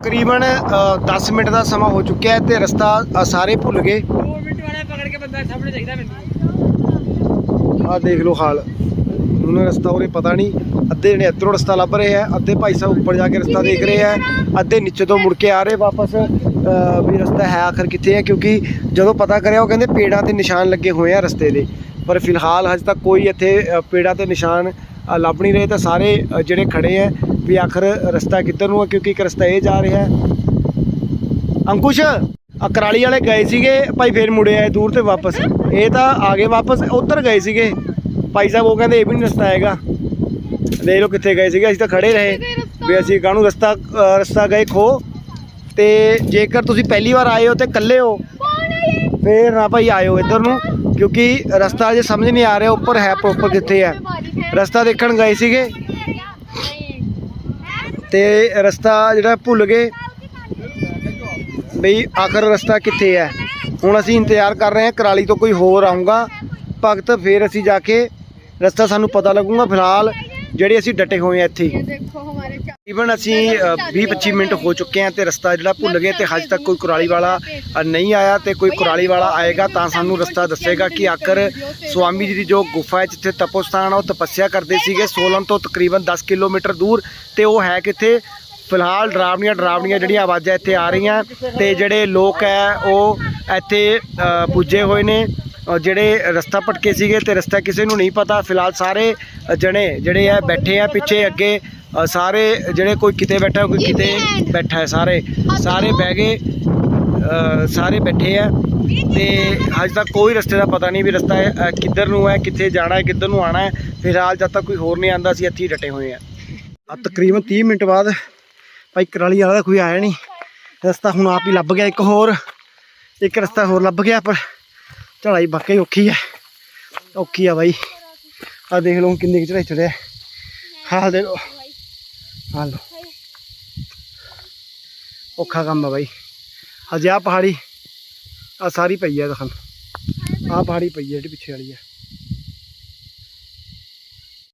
ਤਕਰੀਬਨ ਅ, 10 ਮਿੰਟ ਦਾ ਸਮਾਂ ਹੋ ਚੁੱਕਿਆ ਹੈ ਤੇ ਰਸਤਾ ਸਾਰੇ ਭੁੱਲ ਗਏ। 2 ਮਿੰਟ ਵਾਲਾ ਪਕੜ ਕੇ ਬੰਦਾ ਸਾਹਮਣੇ ਚਾਹੀਦਾ ਮੈਨੂੰ ਆਹ ਦੇਖ ਲਓ ਹਾਲ। ਉਹਨਾਂ ਰਸਤਾ ਉਰੇ ਪਤਾ ਨਹੀਂ ਅੱਧੇ ਜਣੇ ਇੱਧਰੋਂ ਰਸਤਾ ਲੱਭ ਰਹੇ ਆ ਅੱਧੇ ਭਾਈ ਸਾਹਿਬ ਉੱਪਰ ਜਾ ਕੇ ਰਸਤਾ ਦੇਖ ਰਹੇ ਆ ਅੱਧੇ ਨੀਚੇ ਤੋਂ ਮੁੜ ਕੇ ਆ ਰਹੇ ਵਾਪਸ ਵੀ ਰਸਤਾ ਹੈ ਆਖਰ ਕਿੱਥੇ ਹੈ ਕਿਉਂਕਿ ਜਦੋਂ ਪਤਾ ਕਰਿਆ ਉਹ ਕਹਿੰਦੇ ਪੇੜਾਂ ਤੇ ਨਿਸ਼ਾਨ ਲੱਗੇ ਹੋਏ ਆ ਰਸਤੇ ਦੇ। ਪਰ ਫਿਲਹਾਲ ਹਜੇ ਤੱਕ ਕੋਈ ਇੱਥੇ ਪੇੜਾਂ ਤੇ ਨਿਸ਼ਾਨ ਲੱਭ ਨਹੀਂ ਰਹੇ ਤਾਂ ਸਾਰੇ ਜਿਹੜੇ ਖੜੇ ਆ ਵੀ ਆਖਰ ਰਸਤਾ ਕਿੱਧਰ ਨੂੰ ਹੈ ਕਿਉਂਕਿ ਇੱਕ ਰਸਤਾ ਇਹ ਜਾ ਰਿਹਾ ਹੈ। ਅੰਕੁਸ਼ ਆ ਕਰਾਲੀ ਵਾਲੇ ਗਏ ਸੀਗੇ ਭਾਈ ਫੇਰ ਮੁੜੇ ਆਏ ਦੂਰ ਤੇ ਵਾਪਸ। ਇਹ ਤਾਂ ਆ ਗਏ ਵਾਪਸ ਉੱਧਰ ਗਏ ਸੀਗੇ। ਭਾਈ ਸਾਹਿਬ ਉਹ ਕਹਿੰਦੇ ਇਹ ਵੀ ਨਹੀਂ ਰਸਤਾ ਹੈਗਾ। ਦੇਖ ਲਓ ਕਿੱਥੇ ਗਏ ਸੀਗੇ ਅਸੀਂ ਤਾਂ ਖੜੇ ਰਹੇ। ਵੀ ਅਸੀਂ ਕਾਹਨੂੰ ਰਸਤਾ ਰਸਤਾ ਗਏ ਖੋ। ਤੇ ਜੇਕਰ ਤੁਸੀਂ ਪਹਿਲੀ ਵਾਰ ਆਏ ਹੋ ਤੇ ਇਕੱਲੇ ਹੋ ਫੇਰ ਨਾ ਭਾਈ ਆਇਓ ਇੱਧਰ ਨੂੰ ਕਿਉਂਕਿ ਰਸਤਾ ਜੇ ਸਮਝ ਨਹੀਂ ਆ ਰਿਹਾ ਉੱਪਰ ਹੈ ਪ੍ਰੋਪਰ ਕਿੱਥੇ ਹੈ। ਰਸਤਾ ਦੇਖਣ ਗਏ ਸੀਗੇ। ਤੇ ਰਸਤਾ ਜਿਹੜਾ ਭੁੱਲ ਗਏ। ਬਈ ਆਖਰ ਰਸਤਾ ਕਿੱਥੇ ਹੈ? ਹੁਣ ਅਸੀਂ ਇੰਤਜ਼ਾਰ ਕਰ ਰਹੇ ਹਾਂ, ਕਰਾਲੀ ਤੋਂ ਕੋਈ ਹੋਰ ਆਊਗਾ। ਭਗਤ, ਫਿਰ ਅਸੀਂ ਜਾ ਕੇ ਰਸਤਾ ਸਾਨੂੰ ਪਤਾ ਲੱਗੂਗਾ। ਫਿਲਹਾਲ ਜਿਹੜੇ ਅਸੀਂ ਡਟੇ ਹੋਏ ਆ ਇੱਥੇ। ਈਵਨ ਅਸੀਂ 20-25 ਮਿੰਟ ਹੋ ਚੁੱਕੇ ਆ ਤੇ ਰਸਤਾ ਜਿਹੜਾ ਭੁੱਲ ਗਏ ਤੇ ਹਜੇ ਤੱਕ ਕੋਈ ਕੁਰਾਲੀ ਵਾਲਾ ਨਹੀਂ ਆਇਆ ਤੇ ਕੋਈ ਕੁਰਾਲੀ ਵਾਲਾ ਆਏਗਾ ਤਾਂ ਸਾਨੂੰ ਰਸਤਾ ਦੱਸੇਗਾ ਕਿ ਆਖਰ ਸੁਆਮੀ ਜੀ ਦੀ ਜੋ ਗੁਫਾ ਹੈ ਜਿੱਥੇ ਤਪੋਸਥਾਨ ਆ ਉਹ ਤਪੱਸਿਆ ਕਰਦੇ ਸੀਗੇ ਸੋਲਨ ਤੋਂ ਤਕਰੀਬਨ 10 ਕਿਲੋਮੀਟਰ ਦੂਰ ਤੇ ਉਹ ਹੈ ਕਿੱਥੇ? ਫਿਲਹਾਲ ਡਰਾਵਣੀਆਂ ਡਰਾਵਣੀਆਂ ਜਿਹੜੀਆਂ ਆਵਾਜ਼ਾਂ ਇੱਥੇ ਆ ਰਹੀਆਂ ਤੇ ਜਿਹੜੇ ਲੋਕ ਹੈ ਉਹ ਇੱਥੇ ਪੁੱਜੇ ਹੋਏ ਨੇ। ਜਿਹੜੇ ਰਸਤਾ ਭਟਕੇ ਸੀਗੇ ਤੇ ਰਸਤਾ ਕਿਸੇ ਨੂੰ ਨਹੀਂ ਪਤਾ। ਫਿਲਹਾਲ ਸਾਰੇ ਜਣੇ ਜਿਹੜੇ ਆ ਬੈਠੇ ਆ ਪਿੱਛੇ ਅੱਗੇ। ਸਾਰੇ ਜਿਹੜੇ ਕੋਈ ਕਿਤੇ ਬੈਠਾ, ਕੋਈ ਕਿਤੇ ਬੈਠਾ ਹੈ, ਸਾਰੇ। ਸਾਰੇ ਬਹਿ ਗਏ। ਸਾਰੇ ਬੈਠੇ ਆ। ਤੇ ਅੱਜ ਤੱਕ ਕੋਈ ਰਸਤੇ ਦਾ ਪਤਾ ਨਹੀਂ ਵੀ ਰਸਤਾ ਕਿੱਧਰ ਨੂੰ ਹੈ, ਕਿੱਥੇ ਜਾਣਾ ਹੈ, ਕਿੱਧਰ ਨੂੰ ਆਣਾ ਹੈ। ਫਿਲਹਾਲ ਜਦ ਤੱਕ ਕੋਈ ਹੋਰ ਨਹੀਂ ਆਂਦਾ ਸੀ ਇੱਥੇ ਹੀ ਡਟੇ ਹੋਏ ਆ। ਤਕਰੀਬਨ 30 ਮਿੰਟ ਬਾਅਦ ਭਾਈ ਕਰਾਲੀ ਵਾਲਾ ਤਾਂ ਕੋਈ ਆਇਆ ਨਹੀਂ। ਰਸਤਾ ਹੁਣ ਆਪ ਹੀ ਲੱਭ ਗਿਆ ਇੱਕ ਹੋਰ। ਇੱਕ ਰਸਤਾ ਹੋਰ ਲੱਭ ਗਿਆ ਪਰ ਚੜਾਈ ਵਾਕਈ ਔਖੀ ਹੈ ਔਖੀ ਆ ਬਾਈ ਆ ਦੇਖ ਲਓ ਹੁਣ ਕਿੰਨੀ ਕੁ ਚੜਾਈ ਚੜਿਆ ਹਾਂ ਦੇ ਲਓ ਹਾਂ ਲਓ ਔਖਾ ਕੰਮ ਆ ਬਾਈ ਹਜੇ ਆ ਪਹਾੜੀ ਆ ਸਾਰੀ ਪਈ ਆ ਦਖਲ ਆ ਪਹਾੜੀ ਪਈ ਆ ਜਿਹੜੀ ਪਿੱਛੇ ਵਾਲੀ ਆ